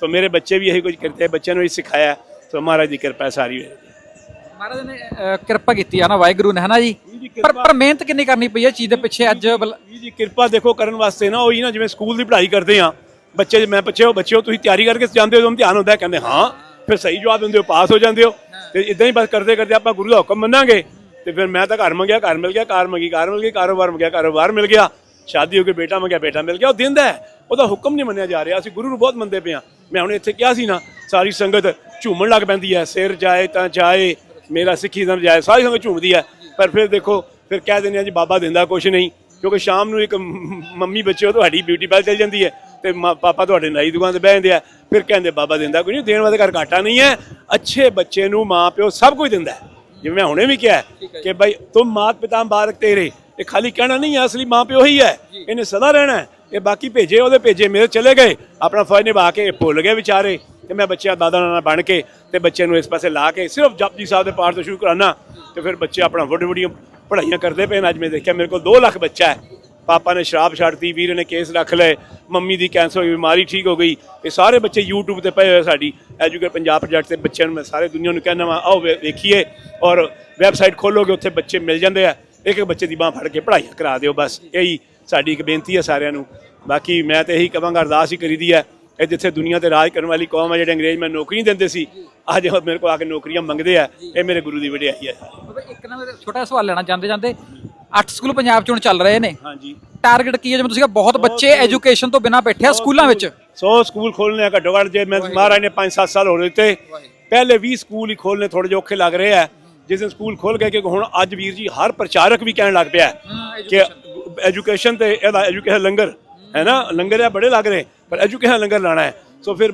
ਸੋ ਮੇਰੇ ਬੱਚੇ ਵੀ ਇਹੀ ਕੁਝ ਕਰਦੇ ਆ ਬੱਚਿਆਂ ਨੂੰ ਇਹ ਸਿਖਾਇਆ। ਸੋ ਮਹਾਰਾਜ ਦੀ ਕਿਰਪਾ ਸਾਰੀ ਹੋਏ। ਮਹਾਰਾਜ ਨੇ ਕਿਰਪਾ ਕੀਤੀ ਆ ਨਾ ਵਾਹਿਗੁਰੂ ਨੇ ਹਨਾ ਜੀ? ਪਰ ਪਰ ਮਿਹਨਤ ਕਿੰਨੀ ਕਰਨੀ ਪਈ ਹੈ ਚੀਜ਼ ਦੇ ਪਿੱਛੇ ਅੱਜ ਜੀ ਜੀ ਕਿਰਪਾ ਦੇਖੋ ਕਰਨ ਵਾਸਤੇ ਨਾ ਉਹੀ ਨਾ ਜਿਵੇਂ ਸਕੂਲ ਦੀ ਪੜ੍ਹਾਈ ਕਰਦੇ ਆ। ਬੱਚੇ ਜੇ ਮੈਂ ਬੱਚੇ ਹੋ ਬੱਚੇ ਹੋ ਤੁਸੀਂ ਤਿਆਰੀ ਕਰਕੇ ਜਾਂਦੇ ਹੋ ਤੁਹਾਨੂੰ ਧਿਆਨ ਹੁੰਦਾ ਕਹਿੰਦੇ ਹਾਂ। ਫਿਰ ਸਹੀ ਜਵਾਬ ਦਿੰਦੇ ਹੋ ਪਾਸ ਹੋ ਜਾਂਦੇ ਹੋ। ਤੇ ਇਦਾਂ ਹੀ ਬਸ ਕਰਦੇ ਕਰਦੇ ਆਪਾਂ ਗੁਰੂ ਦਾ ਹੁਕਮ ਮੰਨਾਂਗੇ। ਤੇ ਫਿਰ ਮੈਂ ਤਾਂ ਘਰ ਮੰਗਿਆ, ਘਰ ਮਿਲ ਗਿਆ, ਕਾਰ ਮੰਗੀ, ਕਾਰ ਮਿਲ ਗਈ, ਕਾਰੋਬਾਰ ਮੰਗਿਆ, ਕਾਰੋਬਾਰ ਮਿਲ ਗਿਆ, ਸ਼ਾਦੀ ਹੋ ਕੇ ਬੇਟਾ ਮੰਗਿਆ, ਬੇਟਾ ਮਿਲ ਗਿਆ, ਉਹ ਦਿੰਦਾ ਉਹਦਾ ਹੁਕਮ ਨਹੀਂ ਮੰਨਿਆ ਜਾ ਰਿਹਾ, ਅਸੀਂ ਗੁਰੂ ਨੂੰ ਬਹੁਤ ਮੰਨਦੇ ਪਏ ਆ ਮੈਂ ਹੁਣ ਇੱਥੇ ਕਿਹਾ ਸੀ ਨਾ, ਸਾਰੀ ਸੰਗਤ ਝੂਮਣ ਲੱਗ ਪੈਂਦੀ ਹੈ, ਸਿਰ ਜਾਏ ਤਾਂ ਜਾਏ, ਮੇਰਾ ਸਿੱਖੀ ਧਰਮ ਜਾਏ ਸਾਰੀ ਸੰਗਤ ਝੂਮਦੀ ਹੈ, ਪਰ ਫਿਰ ਦੇਖੋ, ਫਿਰ ਕਹਿ ਦਿੰਦੇ ਆ ਜੀ, ਬਾਬਾ ਦਿੰਦਾ ਕੁਛ ਨਹੀਂ, ਕਿਉਂਕਿ ਸ਼ਾਮ ਨੂੰ ਇੱਕ ਮੰਮੀ ਬੱਚੇ, ਉਹ ਤੁਹਾਡੀ ਬਿਊਟੀ ਪਾਰਲਰ ਚਲ ਜਾਂਦੀ ਹੈ, ਤੇ ਮਾ- ਪਾਪਾ ਤੁਹਾਡੇ ਨਾਈ ਦੁਕਾਨ ਤੇ ਬਹਿ ਜਾਂਦੇ ਆ, ਫਿਰ ਕਹਿੰਦੇ ਬਾਬਾ ਦਿੰਦਾ ਕੋਈ ਨਹੀਂ, ਦੇਣ ਵਾਲੇ ਘਰ ਘਾਟਾ ਨਹੀਂ ਹੈ, ਅੱਛੇ ਬੱਚੇ ਨੂੰ ਮਾਂ ਪਿਓ ਸਭ ਕੁਝ ਦਿੰਦਾ ਹੈ। ਜਿਵੇਂ ਮੈਂ ਹੁਣੇ ਵੀ ਕਿਹਾ ਕਿ ਭਾਈ ਤੁਮ ਮਾਤ ਪਿਤਾ ਮੁਬਾਰਕ ਤੇਰੇ। ਇਹ ਖਾਲੀ ਕਹਿਣਾ ਨਹੀਂ ਹੈ ਅਸਲੀ ਮਾਂ ਪਿਓ ਹੀ ਹੈ। ਇਹਨੇ ਸਦਾ ਰਹਿਣਾ ਹੈ। ਇਹ ਬਾਕੀ ਭੇਜੇ ਉਹਦੇ ਭੇਜੇ ਮੇਰੇ ਚਲੇ ਗਏ। ਆਪਣਾ ਫਰਜ਼ ਨਿਭਾ ਕੇ ਭੁੱਲ ਗਏ ਵਿਚਾਰੇ। ਤੇ ਮੈਂ ਬੱਚਿਆਂ ਦਾਦਾ ਨਾਨਾ ਬਣ ਕੇ ਤੇ ਬੱਚੇ ਨੂੰ ਇਸ ਪਾਸੇ ਲਾ ਕੇ ਸਿਰਫ ਜਪਜੀ ਸਾਹਿਬ ਦੇ ਪਾਠ ਤੋਂ ਸ਼ੁਰੂ ਕਰਾਨਾ। ਤੇ ਫਿਰ ਬੱਚੇ ਆਪਣਾ ਵੱਡੀ ਵੱਡੀਆਂ ਪੜ੍ਹਾਈਆਂ ਕਰਦੇ ਪਏ ਨੇ। ਅੱਜ ਮੈਂ ਦੇਖਿਆ ਮੇਰੇ ਕੋਲ 2 ਲੱਖ ਬੱਚਾ ਹੈ। ਪਾਪਾ ਨੇ ਸ਼ਰਾਬ ਛੱਡਤੀ, ਵੀਰ ਨੇ ਕੇਸ ਰੱਖ ਲਏ, ਮੰਮੀ ਦੀ ਕੈਂਸਰ ਹੋਈ, ਬਿਮਾਰੀ ਠੀਕ ਹੋ ਗਈ। ਇਹ ਸਾਰੇ ਬੱਚੇ YouTube ਤੇ ਪਏ ਹੋਏ ਸਾਡੀ, ਐਜੂਕੇਟ ਪੰਜਾਬ ਪ੍ਰੋਜੈਕਟ ਤੇ ਬੱਚਿਆਂ ਨੂੰ ਮੈਂ ਸਾਰੇ ਦੁਨੀਆ ਨੂੰ ਕਹਿੰਦਾ ਵਾਂ, ਆਓ ਵੇਖੀਏ ਔਰ ਵੈਬਸਾਈਟ ਖੋਲੋਗੇ, ਉੱਥੇ ਬੱਚੇ ਮਿਲ ਜਾਂਦੇ ਆ। ਇੱਕ ਇੱਕ ਬੱਚੇ ਦੀ ਬਾਂਹ ਫੜ ਕੇ ਪੜ੍ਹਾਈ ਕਰਾ ਦਿਓ ਬਸ, ਇਹੀ ਸਾਡੀ ਇੱਕ ਬੇਨਤੀ ਹੈ ਸਾਰਿਆਂ ਨੂੰ। ਬਾਕੀ ਮੈਂ ਤੇ ਇਹੀ ਕਵਾਂਗਾ, ਅਰਦਾਸ ਹੀ ਕਰੀਦੀ ਹੈ ਇਹ ਜਿੱਥੇ ਦੁਨੀਆ ਤੇ ਰਾਜ ਕਰਨ ਵਾਲੀ ਕੌਮ ਹੈ ਜਿਹੜੇ ਅੰਗਰੇਜ਼ ਮੈਂ ਨੌਕਰੀ ਨਹੀਂ ਦਿੰਦੇ ਸੀ ਅੱਜ ਉਹ ਮੇਰੇ ਕੋਲ ਆ ਕੇ ਨੌਕਰੀਆਂ ਮੰਗਦੇ ਆ, ਇਹ ਮੇਰੇ ਗੁਰੂ ਦੀ ਵਡਿਆਈ ਹੈ ਇੱਕ ਨਾ ਛੋਟਾ ਸਵਾਲ ਲੈਣਾ ਜਾਂਦੇ ਜਾਂਦੇ 8 ਸਕੂਲ ਪੰਜਾਬ ਚ ਹੁਣ ਚੱਲ ਰਹੇ ਨੇ। ਹਾਂਜੀ। ਟਾਰਗੇਟ ਕੀ ਹੈ? ਜਿਵੇਂ ਤੁਸੀਂ ਕਿਹਾ ਬਹੁਤ ਬੱਚੇ ਐਜੂਕੇਸ਼ਨ ਤੋਂ ਬਿਨਾਂ ਬੈਠੇ ਆ ਸਕੂਲਾਂ ਵਿੱਚ। 100 ਸਕੂਲ ਖੋਲਨੇ ਆ ਘੱਟੋ ਘੱਟ। ਜੇ ਮੈਂ ਮਹਾਰਾਜ ਨੇ 5-7 ਸਾਲ ਹੋ ਦਿੱਤੇ। ਪਹਿਲੇ 20 ਸਕੂਲ ਹੀ ਖੋਲਨੇ ਥੋੜੇ ਜਿਹੇ ਔਖੇ ਲੱਗ ਰਹੇ ਆ। ਜਿਸ ਦਿਨ ਸਕੂਲ ਖੋਲ ਗਏ ਕਿਉਂਕਿ ਹੁਣ ਅੱਜ ਵੀਰ ਜੀ ਹਰ ਪ੍ਰਚਾਰਕ ਵੀ ਕਹਿਣ ਲੱਗ ਪਿਆ ਕਿ ਐਜੂਕੇਸ਼ਨ ਤੇ। ਇਹਦਾ ਐਜੂਕੇਸ਼ਨ ਲੰਗਰ ਹੈ ਨਾ? ਲੰਗਰ ਆ ਬੜੇ ਲੱਗ ਰਹੇ ਪਰ ਐਜੂਕੇਸ਼ਨ ਲੰਗਰ ਲਾਣਾ ਹੈ। ਸੋ ਫਿਰ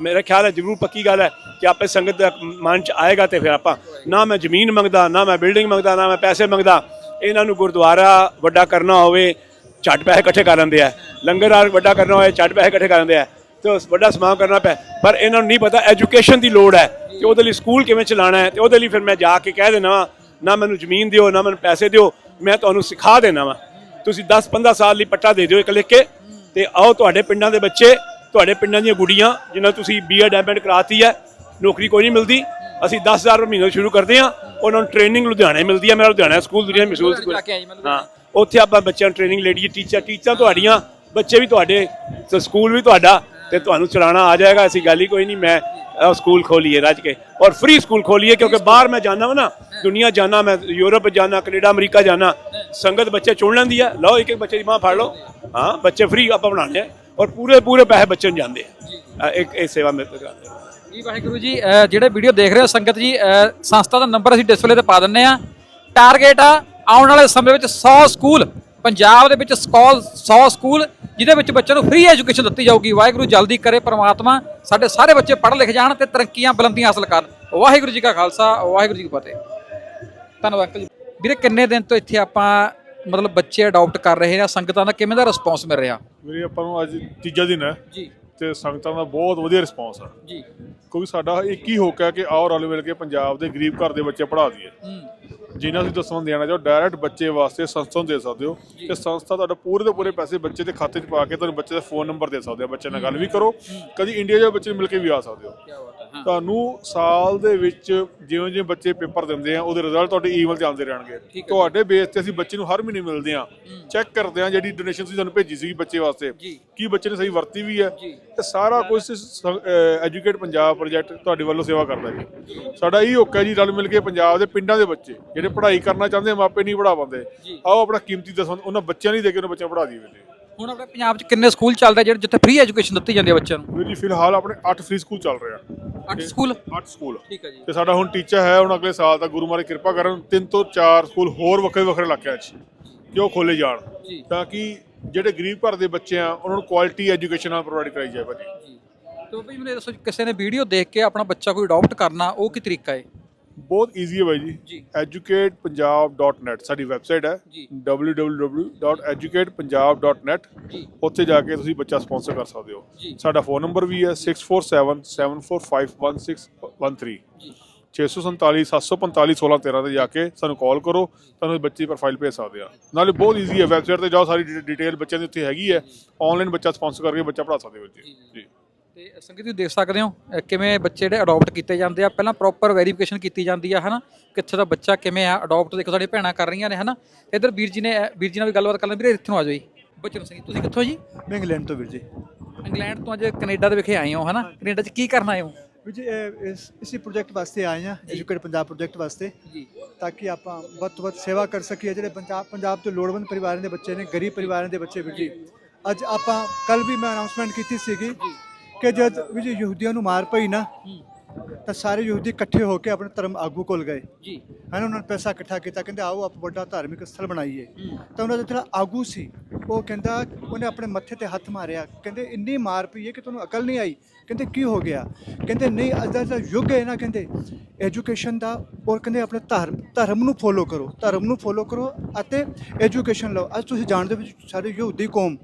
ਮੇਰਾ ਖਿਆਲ ਹੈ ਜ਼ਰੂਰ ਪੱਕੀ ਗੱਲ ਹੈ ਕਿ ਆਪੇ ਸੰਗਤ ਦੇ ਮਨ ਚ ਆਏਗਾ ਤੇ ਫਿਰ ਆਪਾਂ ਨਾ ਮੈਂ ਜ਼ਮੀਨ ਮੰਗਦਾ ਨਾ ਮੈਂ ਬਿਲਡਿੰਗ ਮੰਗਦਾ ਨਾ ਮੈਂ ਪੈਸੇ ਮੰਗਦਾ। ਇਹਨਾਂ ਨੂੰ ਗੁਰਦੁਆਰਾ ਵੱਡਾ ਕਰਨਾ ਹੋਵੇ ਝੱਟ ਪੈਸੇ ਇਕੱਠੇ ਕਰ ਲੈਂਦੇ ਆ। ਲੰਗਰ ਵੱਡਾ ਕਰਨਾ ਹੋਵੇ ਝੱਟ ਪੈਸੇ ਇਕੱਠੇ ਕਰ ਲੈਂਦੇ ਆ। ਤੇ ਵੱਡਾ ਸਮਾਗਮ ਕਰਨਾ ਪੈ ਪਰ ਇਹਨਾਂ ਨੂੰ ਨਹੀਂ ਪਤਾ ਐਜੂਕੇਸ਼ਨ ਦੀ ਲੋੜ ਹੈ ਕਿ ਉਹਦੇ ਲਈ ਸਕੂਲ ਕਿਵੇਂ ਚਲਾਉਣਾ ਹੈ। ਤੇ ਉਹਦੇ ਲਈ ਫਿਰ ਮੈਂ ਜਾ ਕੇ ਕਹਿ ਦੇਣਾ ਵਾ, ਨਾ ਮੈਨੂੰ ਜ਼ਮੀਨ ਦਿਓ, ਨਾ ਮੈਨੂੰ ਪੈਸੇ ਦਿਓ, ਮੈਂ ਤੁਹਾਨੂੰ ਸਿਖਾ ਦੇਣਾ ਵਾ। ਤੁਸੀਂ 10 15 ਸਾਲ ਲਈ ਪੱਟਾ ਦੇ ਦਿਓ ਇੱਕ ਲਿਖ ਕੇ, ਤੇ ਆਓ ਤੁਹਾਡੇ ਪਿੰਡਾਂ ਦੇ ਬੱਚੇ, ਤੁਹਾਡੇ ਪਿੰਡਾਂ ਦੀਆਂ ਗੁੜੀਆਂ ਜਿਨ੍ਹਾਂ ਨੂੰ ਤੁਸੀਂ ਬੀਐਡ ਐਮਐਡ ਕਰਾਤੀ ਹੈ, ਨੌਕਰੀ ਕੋਈ ਨਹੀਂ ਮਿਲਦੀ। ਅਸੀਂ 10000 ਰੁਪਏ ਮਹੀਨੇ ਸ਼ੁਰੂ ਕਰਦੇ ਹਾਂ ਉਹਨਾਂ ਨੂੰ ਟ੍ਰੇਨਿੰਗ ਲੁਧਿਆਣੇ ਮਿਲਦੀ ਹੈ ਮੇਰਾ ਲੁਧਿਆਣਾ ਸਕੂਲ ਦੁਨੀਆ ਮਸ਼ਹੂਰ ਸਕੂਲ ਹਾਂ ਉੱਥੇ ਆਪਾਂ ਬੱਚਿਆਂ ਨੂੰ ਟ੍ਰੇਨਿੰਗ ਲੇਡੀ ਟੀਚਰ ਟੀਚਰਾਂ ਤੁਹਾਡੀਆਂ ਬੱਚੇ ਵੀ ਤੁਹਾਡੇ ਤੇ ਸਕੂਲ ਵੀ ਤੁਹਾਡਾ ਤੇ ਤੁਹਾਨੂੰ ਚਲਾਉਣਾ ਆ ਜਾਏਗਾ ਐਸੀ ਗੱਲ ਹੀ ਕੋਈ ਨਹੀਂ ਮੈਂ ਸਕੂਲ ਖੋਲੀਏ ਰੱਜ ਕੇ। ਔਰ ਫ੍ਰੀ ਸਕੂਲ ਖੋਲੀਏ ਕਿਉਂਕਿ ਬਾਹਰ ਮੈਂ ਜਾਣਾ ਵਾ ਨਾ ਦੁਨੀਆ ਜਾਣਾ ਮੈਂ ਯੂਰਪ ਜਾਣਾ ਕੈਨੇਡਾ ਅਮਰੀਕਾ ਜਾਣਾ ਸੰਗਤ ਬੱਚੇ ਚੁਣ ਲੈਂਦੀ ਆ ਲਓ ਇੱਕ ਇੱਕ ਬੱਚੇ ਦੀ ਮਾਂ ਫੜ ਲਓ। ਹਾਂ ਬੱਚੇ ਫ੍ਰੀ ਆਪਾਂ ਬਣਾਉਂਦੇ ਆ ਔਰ ਪੂਰੇ ਪੂਰੇ ਪੈਸੇ ਬੱਚੇ ਨੂੰ ਜਾਂਦੇ ਆ। ਇੱਕ ਇਹ ਸੇਵਾ ਮੇਰੇ ਤੋਂ ਕਰਦੇ ਆ। ਜੀ ਵਾਹਿਗੁਰੂ ਜੀ ਅਹ ਜਿਹੜੇ ਵੀਡੀਓ ਦੇਖ ਰਹੇ ਹੋ ਸੰਗਤ ਜੀ ਅਹ ਸੰਸਥਾ ਦਾ ਨੰਬਰ ਅਸੀਂ ਡਿਸਪਲੇ ਤੇ ਪਾ ਦਿੰਨੇ ਆ ਟਾਰਗੇਟ ਆ ਆਉਣ ਵਾਲੇ ਸਮੇਂ ਵਿੱਚ 100 ਸਕੂਲ ਪੰਜਾਬ ਦੇ ਵਿੱਚ ਸਕੂਲ 100 ਸਕੂਲ ਜਿਹਦੇ ਵਿੱਚ ਬੱਚਿਆਂ ਨੂੰ ਫ੍ਰੀ ਐਜੂਕੇਸ਼ਨ ਦਿੱਤੀ ਜਾਊਗੀ। ਵਾਹਿਗੁਰੂ ਜਲਦੀ ਕਰੇ ਪ੍ਰਮਾਤਮਾ ਸਾਡੇ ਸਾਰੇ ਬੱਚੇ ਪੜ੍ਹ ਲਿਖ ਜਾਣ ਤੇ ਤਰੱਕੀਆਂ ਬੁਲੰਦੀਆਂ ਹਾਸਲ ਕਰਨ। ਵਾਹਿਗੁਰੂ ਜੀ ਕਾ ਖਾਲਸਾ ਵਾਹਿਗੁਰੂ ਜੀ ਕੀ ਫਤਿਹ। ਧੰਨਵਾਦ ਅੰਕਲ ਜੀ। ਵੀਰੇ ਕਿੰਨੇ ਦਿਨ ਤੋਂ ਇੱਥੇ ਆਪਾਂ ਮਤਲਬ ਬੱਚੇ ਅਡਾਪਟ ਕਰ ਰਹੇ ਨੇ ਸੰਗਤਾਂ ਦਾ ਕਿਵੇਂ ਦਾ ਰਿਸਪੌਂਸ ਮਿਲ ਰਿਹਾ? ਵੀਰੇ ਆਪਾਂ ਨੂੰ ਅੱਜ ਤੀਜਾ ਦਿਨ ਹੈ ਜੀ। ਤੇ ਸੰਗਤਾਂ ਦਾ ਬਹੁਤ ਵਧੀਆ ਰਿਸਪੌਂਸ ਆ। ਜੀ। ਕਿਉਂਕਿ ਸਾਡਾ ਇੱਕ ਹੀ ਹੋਕਾ ਕਿ ਆਓ ਰਲ ਮਿਲ ਕੇ ਪੰਜਾਬ ਦੇ ਗਰੀਬ ਘਰ ਦੇ ਬੱਚੇ ਪੜ੍ਹਾ ਦਈਏ। ਜਿਨ੍ਹਾਂ ਅਸੀਂ ਦੱਸਣ ਦੇਣਾ ਚਾਹੋ ਡਾਇਰੈਕਟ ਬੱਚੇ ਵਾਸਤੇ ਸੰਸਥਾ ਨੂੰ ਦੇ ਸਕਦੇ ਹੋ ਤੇ ਸੰਸਥਾ ਤੁਹਾਡਾ ਪੂਰੇ ਦੇ ਪੂਰੇ ਪੈਸੇ ਬੱਚੇ ਦੇ ਖਾਤੇ 'ਚ ਪਾ ਕੇ ਤੁਹਾਨੂੰ ਬੱਚੇ ਦਾ ਫੋਨ ਨੰਬਰ ਦੇ ਸਕਦੇ ਆ ਬੱਚੇ ਨਾਲ ਗੱਲ ਵੀ ਕਰੋ। ਕਦੀ ਇੰਡੀਆ ਦੇ ਬੱਚੇ ਮਿਲ ਕੇ ਵੀ ਆ ਸਕਦੇ ਹੋ। ਕੀ ਬਾਤ ਹਾਂ। ਤੁਹਾਨੂੰ ਸਾਲ ਦੇ ਵਿੱਚ ਜਿਵੇਂ ਜਿਵੇਂ ਬੱਚੇ ਪੇਪਰ ਦਿੰਦੇ ਆ ਉਹਦੇ ਰਿਜ਼ਲਟ ਤੁਹਾਡੇ ਈਮੇਲ ਤੇ ਆਉਂਦੇ ਰਹਿਣਗੇ। ਤੁਹਾਡੇ ਬੇਸ ਤੇ ਅਸੀਂ ਬੱਚੇ ਨੂੰ ਹਰ ਮਹੀਨੇ ਮਿਲਦੇ ਆ। ਚੈੱਕ ਕਰਦੇ ਆ ਜਿਹੜੀ ਡੋਨੇਸ਼ਨ ਤੁਸੀਂ ਸਾਨੂੰ ਭੇਜੀ ਸੀ ਬੱਚੇ ਵਾਸਤੇ। ਕੀ ਬੱਚੇ ਨੇ ਸਹੀ ਵਰਤੀ ਵੀ ਹੈ। ਤੇ ਸਾਰਾ ਕੁਝ ਐਜੂਕੇਟ ਪੰਜਾਬ ਪ੍ਰੋਜੈਕਟ ਤੁਹਾਡੇ ਵੱਲੋਂ ਸੇਵਾ ਕਰਦਾ ਜੀ। ਸਾਡਾ ਇਹ ਹੋਕਾ ਜੀ ਰਲ ਮਿਲ ਕੇ ਪੰਜਾਬ ਦੇ ਪਿੰਡਾਂ ਦੇ ਬੱਚੇ ਜਿਹੜੇ ਪੜ੍ਹਾਈ ਕਰਨਾ ਚਾਹੁੰਦੇ ਆ, ਮਾਪੇ ਨਹੀਂ ਪੜ੍ਹਾ ਪਾਉਂਦੇ। ਆਓ ਆਪਣਾ ਕੀਮਤੀ ਦਸਵੰਦ ਉਹਨਾਂ ਬੱਚਿਆਂ ਲਈ ਦੇ ਕੇ ਉਹਨਾਂ ਬੱਚਿਆਂ ਪੜ੍ਹਾ ਦਈਏ ਹੁਣ ਆਪਣੇ ਪੰਜਾਬ 'ਚ ਕਿੰਨੇ ਸਕੂਲ ਚੱਲਦੇ ਜਿਹੜੇ ਜਿੱਥੇ ਫ੍ਰੀ ਐਜੂਕੇਸ਼ਨ ਦਿੱਤੀ ਜਾਂਦੀ ਹੈ ਬੱਚਿਆਂ ਨੂੰ? ਵੀਰ ਜੀ ਫਿਲਹਾਲ ਆਪਣੇ 8 ਫ੍ਰੀ ਸਕੂਲ ਚੱਲ ਰਹੇ ਆ। 8 ਸਕੂਲ 8 ਸਕੂਲ ਠੀਕ ਹੈ ਜੀ। ਤੇ ਸਾਡਾ ਹੁਣ ਟੀਚਾ ਹੈ ਹੁਣ ਅਗਲੇ ਸਾਲ ਤੱਕ ਗੁਰੂ ਮਹਾਰਾਜ ਕਿਰਪਾ ਕਰਨ ਤਿੰਨ ਤੋਂ ਚਾਰ ਸਕੂਲ ਹੋਰ ਵੱਖਰੇ ਵੱਖਰੇ ਇਲਾਕਿਆਂ 'ਚ ਕਿ ਉਹ ਖੋਲੇ ਜਾਣ। ਜੀ। ਤਾਂ ਕਿ ਜਿਹੜੇ ਗਰੀਬ ਘਰ ਦੇ ਬੱਚੇ ਆ ਉਹਨਾਂ ਨੂੰ ਕੁਆਲਿਟੀ ਐਜੂਕੇਸ਼ਨ ਨਾਲ ਪ੍ਰੋਵਾਈਡ ਕਰਾਈ ਜਾਏ ਭਾਜੀ। ਜੀ। ਤੇ ਭਾਈ ਮੈਨੂੰ ਇਹ ਦੱਸੋ ਕਿਸੇ ਨੇ ਵੀਡੀਓ ਦੇਖ ਕੇ ਆਪਣਾ ਬੱਚਾ ਕੋਈ ਅਡਾਪਟ ਕਰਨਾ ਉਹ ਕੀ ਤਰੀਕਾ ਹੈ? ਬਹੁਤ ਈਜ਼ੀ ਹੈ ਬਾਈ ਜੀ। educatepunjab.net ਸਾਡੀ ਵੈਬਸਾਈਟ ਹੈ। ਜੀ। www.educatepunjab.net ਜੀ। ਉੱਥੇ ਜਾ ਕੇ ਤੁਸੀਂ ਬੱਚਾ ਸਪਾਂਸਰ ਕਰ ਸਕਦੇ ਹੋ। ਜੀ। ਸਾਡਾ ਫੋਨ ਨੰਬਰ ਵੀ ਹੈ 6477451613 ਜੀ। 647 745 1613 ਤੇ ਜਾ ਕੇ ਸਾਨੂੰ ਕਾਲ ਕਰੋ ਤੁਹਾਨੂੰ ਬੱਚੇ ਦੀ ਪ੍ਰੋਫਾਈਲ ਭੇਜ ਸਕਦੇ ਆ ਨਾਲੇ ਬਹੁਤ ਈਜ਼ੀ ਹੈ ਵੈਬਸਾਈਟ ਤੇ ਜਾਓ ਸਾਰੀ ਡਿਟੇਲ ਬੱਚਿਆਂ ਦੀ ਉੱਥੇ ਹੈਗੀ ਹੈ। ਆਨਲਾਈਨ ਬੱਚਾ ਸਪਾਂਸਰ ਕਰਕੇ ਬੱਚਾ ਪੜ੍ਹਾ ਸਕਦੇ ਹੋ ਜੀ। ਜੀ। ਤੇ ਸੰਗਤ ਤੁਸੀਂ ਦੇਖ ਸਕਦੇ ਹੋ ਕਿਵੇਂ ਬੱਚੇ ਜਿਹੜੇ ਅਡਾਪਟ ਕੀਤੇ ਜਾਂਦੇ ਆ। ਪਹਿਲਾਂ ਪ੍ਰੋਪਰ ਵੈਰੀਫਿਕੇਸ਼ਨ ਕੀਤੀ ਜਾਂਦੀ ਆ ਹਨਾ? ਕਿੱਥੇ ਦਾ ਬੱਚਾ ਕਿਵੇਂ ਆ ਅਡਾਪਟ ਦੇਖੋ ਸਾਡੀ ਭੈਣਾਂ ਕਰ ਰਹੀਆਂ ਨੇ ਹਨਾ? ਇਧਰ ਵੀਰ ਜੀ ਨੇ ਵੀਰ ਜੀ ਨਾਲ ਵੀ ਗੱਲਬਾਤ ਕਰ ਲੈਣ ਵੀਰੇ ਇੱਥੋਂ ਆ ਜਾਓ ਜੀ। ਬਚਨ ਸਿੰਘ ਤੁਸੀਂ ਕਿੱਥੋਂ ਜੀ? ਮੈਂ ਇੰਗਲੈਂਡ ਤੋਂ ਵੀਰ ਜੀ। ਇੰਗਲੈਂਡ ਤੋਂ ਅੱਜ ਕੈਨੇਡਾ ਦੇ ਵਿਖੇ ਆਏ ਹੋ ਹਨਾ? ਕੈਨੇਡਾ 'ਚ ਕੀ ਕਰਨ ਆਏ ਹੋ? ਵੀਰ ਜੀ ਇਹ ਇਸ ਇਸੇ ਪ੍ਰੋਜੈਕਟ ਵਾਸਤੇ ਆਏ ਹਾਂ ਐਜੂਕੇਟ ਪੰਜਾਬ ਪ੍ਰੋਜੈਕਟ ਵਾਸਤੇ। ਜੀ। ਤਾਂ ਕਿ ਆਪਾਂ ਵੱਧ ਤੋਂ ਵੱਧ ਸੇਵਾ ਕਰ ਸਕੀਏ। ਜਿਹੜੇ ਪੰਜਾਬ ਪੰਜਾਬ ਤੋਂ ਲੋੜਵੰਦ ਪਰਿਵਾਰਾਂ ਦੇ ਬੱਚੇ ਨੇ ਗਰੀਬ ਪਰਿਵਾਰਾਂ ਦੇ ਬੱਚੇ ਵੀਰ ਜੀ। ਅੱਜ ਆਪਾਂ ਕੱਲ ਵੀ ਮੈਂ ਅਨਾਉਂਸਮੈਂਟ ਕੀਤੀ ਸੀਗੀ। ਕਿ ਜਦ ਜੀ ਯਹੂਦੀਆਂ ਨੂੰ ਮਾਰ ਪਈ ਨਾ ਤਾਂ ਸਾਰੇ ਯਹੂਦੀ ਇਕੱਠੇ ਹੋ ਕੇ ਆਪਣੇ ਧਰਮ ਆਗੂ ਕੋਲ ਗਏ। ਜੀ। ਹਨ ਉਹਨਾਂ ਨੇ ਪੈਸਾ ਇਕੱਠਾ ਕੀਤਾ ਕਹਿੰਦੇ ਆਓ ਆਪਾਂ ਵੱਡਾ ਧਾਰਮਿਕ ਸਥਲ ਬਣਾਈਏ। ਤਾਂ ਉਹਨਾਂ ਦਾ ਜਿਹੜਾ ਆਗੂ ਸੀ ਉਹ ਕਹਿੰਦਾ ਉਹਨੇ ਆਪਣੇ ਮੱਥੇ ਤੇ ਹੱਥ ਮਾਰਿਆ। ਕਹਿੰਦੇ ਇੰਨੀ ਮਾਰ ਪਈ ਹੈ ਕਿ ਤੁਹਾਨੂੰ ਅਕਲ ਨਹੀਂ ਆਈ। ਕਹਿੰਦੇ ਕੀ ਹੋ ਗਿਆ? ਕਹਿੰਦੇ ਨਹੀਂ ਅੱਜ ਦਾ ਜਿਹੜਾ ਯੁੱਗ ਹੈ ਨਾ ਕਹਿੰਦੇ ਐਜੂਕੇਸ਼ਨ ਦਾ ਔਰ ਕਹਿੰਦੇ ਆਪਣੇ ਧਰਮ ਧਰਮ ਨੂੰ ਫੋਲੋ ਕਰੋ। ਧਰਮ ਨੂੰ ਫੋਲੋ ਕਰੋ ਅਤੇ ਐਜੂਕੇਸ਼ਨ ਲਓ। ਅੱਜ ਤੁਸੀਂ ਜਾਣਦੇ ਹੋ ਵੀ ਸਾਰੇ ਯਹੂਦੀ ਕੌਮ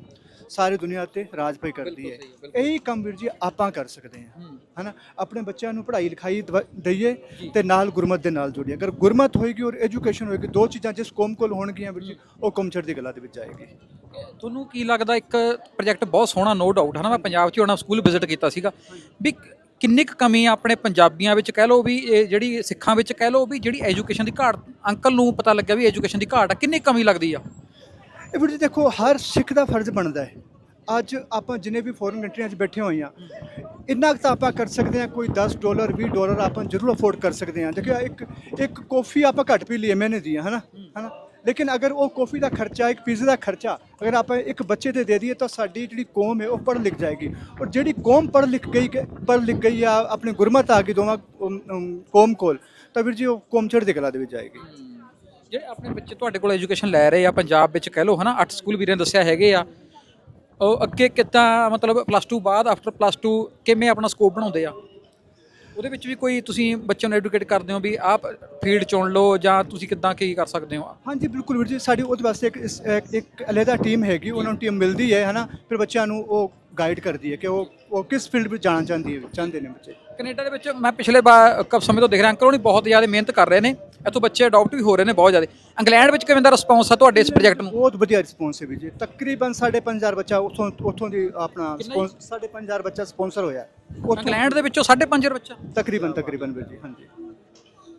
ਸਾਰੀ ਦੁਨੀਆ ਤੇ ਰਾਜ ਪਈ ਕਰਦੀ ਹੈ। ਇਹੀ ਕੰਮ ਵੀਰ ਜੀ ਆਪਾਂ ਕਰ ਸਕਦੇ ਹਾਂ। ਹਨਾ? ਆਪਣੇ ਬੱਚਿਆਂ ਨੂੰ ਪੜ੍ਹਾਈ ਲਿਖਾਈ ਦਈਏ ਤੇ ਨਾਲ ਗੁਰਮਤ ਦੇ ਨਾਲ ਜੁੜੀਏ। ਅਗਰ ਗੁਰਮਤ ਹੋਏਗੀ ਔਰ ਐਜੂਕੇਸ਼ਨ ਹੋਏਗੀ ਦੋ ਚੀਜ਼ਾਂ ਜਿਸ ਕੌਮ ਕੋਲ ਹੋਣਗੀਆਂ ਵੀਰ ਜੀ ਉਹ ਕੌਮ ਚੜ੍ਹਦੀ ਕਲਾ ਦੇ ਵਿੱਚ ਜਾਏਗੀ। ਤੁਹਾਨੂੰ ਕੀ ਲੱਗਦਾ ਇੱਕ ਪ੍ਰੋਜੈਕਟ ਬਹੁਤ ਸੋਹਣਾ ਨੋ ਡਾਊਟ ਹੈ ਨਾ ਮੈਂ ਪੰਜਾਬ 'ਚ ਹੁਣ ਸਕੂਲ ਵਿਜ਼ਿਟ ਕੀਤਾ ਸੀਗਾ। ਵੀ ਕਿੰਨੀ ਕੁ ਕਮੀ ਆ ਆਪਣੇ ਪੰਜਾਬੀਆਂ ਵਿੱਚ? ਕਹਿ ਲਓ ਵੀ ਇਹ ਜਿਹੜੀ ਸਿੱਖਾਂ ਵਿੱਚ ਕਹਿ ਲਓ ਵੀ ਜਿਹੜੀ ਐਜੂਕੇਸ਼ਨ ਦੀ ਘਾਟ ਅੰਕਲ ਨੂੰ ਪਤਾ ਲੱਗਿਆ ਵੀ ਐਜੂਕੇਸ਼ਨ ਦੀ ਘਾਟ ਆ ਕਿੰਨੀ ਕਮੀ ਲੱਗਦੀ ਆ? ਇਹ ਵੀਰ ਜੀ ਦੇਖੋ, ਹਰ ਸਿੱਖ ਦਾ ਫਰਜ਼ ਬਣਦਾ ਹੈ। ਅੱਜ ਆਪਾਂ ਜਿੰਨੇ ਵੀ ਫੋਰਨ ਕੰਟਰੀਆਂ 'ਚ ਬੈਠੇ ਹੋਏ ਆ ਇੰਨਾ ਕੁ ਤਾਂ ਆਪਾਂ ਕਰ ਸਕਦੇ ਹਾਂ, ਕੋਈ 10 ਡਾਲਰ 20 ਡਾਲਰ ਆਪਾਂ ਜ਼ਰੂਰ ਅਫੋਰਡ ਕਰ ਸਕਦੇ ਹਾਂ। ਦੇਖਿਓ, ਇੱਕ ਇੱਕ ਕੌਫੀ ਆਪਾਂ ਘੱਟ ਪੀ ਲਈਏ ਮਹੀਨੇ ਦੀ ਹਨਾ? ਹਨਾ? ਲੇਕਿਨ ਅਗਰ ਉਹ ਕੌਫੀ ਦਾ ਖਰਚਾ, ਇੱਕ ਪੀਜ਼ੇ ਦਾ ਖਰਚਾ ਅਗਰ ਆਪਾਂ ਇੱਕ ਬੱਚੇ ਤੇ ਦੇ ਦਈਏ, ਤਾਂ ਸਾਡੀ ਜਿਹੜੀ ਕੌਮ ਹੈ, ਉਹ ਪੜ੍ਹ ਲਿਖ ਜਾਏਗੀ। ਔਰ ਜਿਹੜੀ ਕੌਮ ਪੜ੍ਹ ਲਿਖ ਗਈ ਪੜ੍ਹ ਲਿਖ ਗਈ ਆ, ਆਪਣੀ ਗੁਰਮਤ ਆ ਗਈ ਦੋਵਾਂ ਕੌਮ ਕੋਲ, ਤਾਂ ਵੀਰ ਜੀ ਉਹ ਕੌਮ ਚੜ੍ਹਦੀ ਕਲਾ ਦੇ ਵਿੱਚ ਜਾਏਗੀ। ਜਿਹੜੇ ਆਪਣੇ ਬੱਚੇ ਤੁਹਾਡੇ ਕੋਲ ਐਜੂਕੇਸ਼ਨ ਲੈ ਰਹੇ ਆ ਪੰਜਾਬ ਵਿੱਚ ਕਹਿ ਲਓ ਹਨਾ 8 ਸਕੂਲ ਵੀਰੇ ਨੇ ਦੱਸਿਆ ਹੈਗੇ ਆ ਉਹ ਅੱਗੇ ਕਿੱਦਾਂ ਮਤਲਬ ਪਲੱਸ 2 ਬਾਅਦ ਆਫਟਰ ਪਲੱਸ 2 ਕਿਵੇਂ ਆਪਣਾ ਸਕੋਪ ਬਣਾਉਂਦੇ ਆ? ਉਹਦੇ ਵਿੱਚ ਵੀ ਕੋਈ ਤੁਸੀਂ ਬੱਚਿਆਂ ਨੂੰ ਐਡੂਕੇਟ ਕਰਦੇ ਹੋ ਵੀ ਆਪ ਫੀਲਡ ਚੁਣ ਲਓ ਜਾਂ ਤੁਸੀਂ ਕਿੱਦਾਂ ਕੀ ਕਰ ਸਕਦੇ ਹੋ? ਹਾਂਜੀ ਬਿਲਕੁਲ ਵੀਰ ਜੀ ਸਾਡੀ ਉਹਦੇ ਵਾਸਤੇ ਇੱਕ- ਇੱਕ ਅਲੱਗਾ ਟੀਮ ਹੈਗੀ ਉਹਨਾਂ ਨੂੰ ਟੀਮ ਮਿਲਦੀ ਹੈ ਹਨਾ ਫਿਰ ਬੱਚਿਆਂ ਨੂੰ ਉਹ ਗਾਈਡ ਕਰਦੀ ਹੈ ਕਿ ਉਹ ਉਹ ਕਿਸ ਫੀਲਡ ਵਿੱਚ ਜਾਣਾ ਚਾਹੁੰਦੀ ਹੈ ਚਾਹੁੰਦੇ ਨੇ ਬੱਚੇ। ਕੈਨੇਡਾ ਦੇ ਵਿੱਚ ਮੈਂ ਪਿਛਲੇ ਬਾਰ ਕ- ਸਮੇਂ ਤੋਂ ਦੇਖ ਰਿਹਾ ਅੰਕਲ ਹੋਣੀ ਬਹੁਤ ਜ਼ਿਆਦਾ ਮਿਹਨਤ ਕਰ ਰਹੇ ਨੇ। ਇੱਥੋਂ ਬੱਚੇ ਅਡਾਪਟ ਵੀ ਹੋ ਰਹੇ ਨੇ ਬਹੁਤ ਜ਼ਿਆਦਾ। ਇੰਗਲੈਂਡ ਵਿੱਚ ਕਿਵੇਂ ਦਾ ਰਿਸਪੌਂਸ ਆ ਤੁਹਾਡੇ ਇਸ ਪ੍ਰੋਜੈਕਟ ਨੂੰ? ਬਹੁਤ ਵਧੀਆ ਰਿਸਪੌਂਸ ਹੈ ਵੀਰ ਜੀ। ਤਕਰੀਬਨ 5.5000 ਬੱਚਾ ਉੱਥੋਂ ਉੱਥੋਂ ਦੀ ਆਪਣਾ ਸਪੌਂਸ 5.5000 ਬੱਚਾ ਸਪੌਂਸਰ ਹੋਇਆ। ਇੰਗਲੈਂਡ ਦੇ ਵਿੱਚੋਂ 5.5 ਬੱਚਾ? ਤਕਰੀਬਨ ਤਕਰੀਬਨ ਵੀਰ ਜੀ ਹਾਂਜੀ।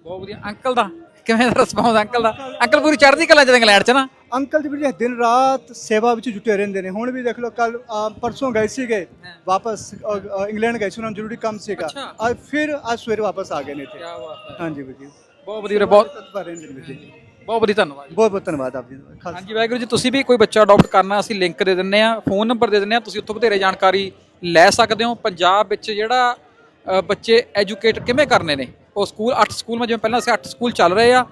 ਬਹੁਤ ਵਧੀਆ। ਅੰਕਲ ਦਾ? ਕਿਵੇਂ ਦਾ ਰਿਸਪੌਂਸ ਅੰਕਲ ਦਾ? ਅੰਕਲ ਪੂਰੀ ਚੜ੍ਹਦੀ ਕਲਾ ਚ ਇੰਗਲੈਂਡ ਚ ਨਾ? ਅੰਕਲ ਜੀ ਵੀਰ ਜੀ ਦਿਨ ਰਾਤ ਸੇਵਾ ਵਿੱਚ ਜੁਟੇ ਰਹਿੰਦੇ ਨੇ। ਹੁਣ ਵੀ ਦੇਖ ਲਓ ਕੱਲ ਪਰਸੋਂ ਗਏ ਸੀਗੇ ਵਾਪਸ ਅ, ਅ, ਇੰਗਲੈਂਡ ਗਏ ਸੀ ਉਹਨਾਂ ਨੂੰ ਜ਼ਰੂਰੀ ਕੰਮ ਸੀਗਾ। ਅੱਛਾ। ਅੱਜ ਫਿਰ ਅੱਜ ਸਵੇਰੇ ਵਾਪਸ ਆ ਗਏ ਨੇ ਇੱਥੇ। ਬਾਤ ਹੈ। ਹਾਂਜੀ ਵੀਰ ਜੀ। ਬਹੁਤ ਵਧੀਆ ਵੀਰੇ, ਬਹੁਤ ਤਤਪਰ ਰਹਿੰਦੇ ਨੇ ਵੀਰ ਜੀ। ਬਹੁਤ ਵਧੀਆ ਧੰਨਵਾਦ ਬਹੁਤ ਬਹੁਤ ਧੰਨਵਾਦ ਆਪ ਜੀ ਦਾ। ਖਾਲਸਾ। ਹਾਂਜੀ ਵਾਹਿਗੁਰੂ ਜੀ ਤੁਸੀਂ ਵੀ ਕੋਈ ਬੱਚਾ ਅਡਾਪਟ ਕਰਨਾ ਅਸੀਂ ਲਿੰਕ ਦੇ ਦਿੰਨੇ ਆ ਫੋਨ ਨੰਬਰ ਦੇ ਦਿੰਨੇ ਆ ਤੁਸੀਂ ਉੱਥੋਂ ਬਥੇਰੇ ਜਾਣਕਾਰੀ ਲੈ ਸਕਦੇ ਹੋ। ਪੰਜਾਬ ਵਿੱਚ ਜਿਹੜਾ ਅ, ਬੱਚੇ ਐਜੂਕੇਟ ਕਿਵੇਂ ਕਰਨੇ ਨੇ? ਉਹ ਸਕੂਲ 8 ਸਕੂਲ, ਮੈਂ ਜਿਵੇਂ ਪਹਿਲਾਂ ਸੀ 8 ਸਕੂਲ ਚੱਲ ਰਹੇ ਆ।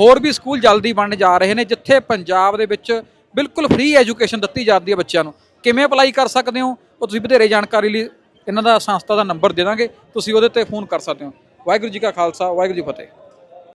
ਹੋਰ ਵੀ ਸਕੂਲ ਜਲਦੀ ਬਣਨ ਜਾ ਰਹੇ ਨੇ, ਜਿੱਥੇ ਪੰਜਾਬ ਦੇ ਵਿੱਚ ਬਿਲਕੁਲ ਫ੍ਰੀ ਐਜੂਕੇਸ਼ਨ ਦਿੱਤੀ ਜਾਂਦੀ ਹੈ ਬੱਚਿਆਂ ਨੂੰ। ਕਿਵੇਂ ਅਪਲਾਈ ਕਰ ਸਕਦੇ ਹੋ? ਉਹ ਤੁਸੀਂ ਵਧੇਰੇ ਜਾਣਕਾਰੀ ਲਈ ਇਹਨਾਂ ਦਾ ਸੰਸਥਾ ਦਾ ਨੰਬਰ ਦੇ ਦਾਂਗੇ। ਤੁਸੀਂ ਉਹਦੇ ਤੇ ਫੋਨ ਕਰ ਸਕਦੇ ਹੋ। ਵਾਹਿਗੁਰੂ ਜੀ ਕਾ ਖਾਲਸਾ, ਵਾਹਿਗੁਰੂ ਜੀ ਫਤਿਹ।